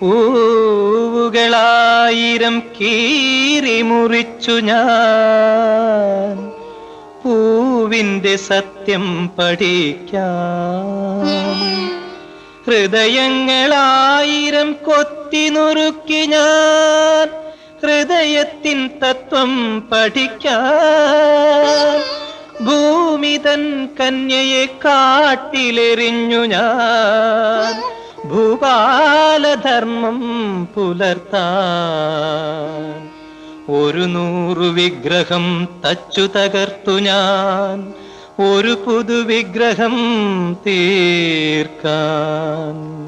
പൂവുകളായിരം കീറി മുറിച്ചു ഞാൻ. പൂവിന്റെ സത്യം പഠിക്കാം. ഹൃദയങ്ങളായിരം കൊത്തി നുറുക്കി ഞാൻ. ഹൃദയത്തിൻ തത്വം പഠിക്കാൻ ഭൂമി തൻ കന്യയെ കാട്ടിലെറിഞ്ഞു ഞാൻ. ഭൂപാലധർമ്മം പുലർത്താൻ ഒരു നൂറു വിഗ്രഹം തച്ചു തകർത്തു ഞാൻ. ഒരു പുതുവിഗ്രഹം തീർക്കാൻ.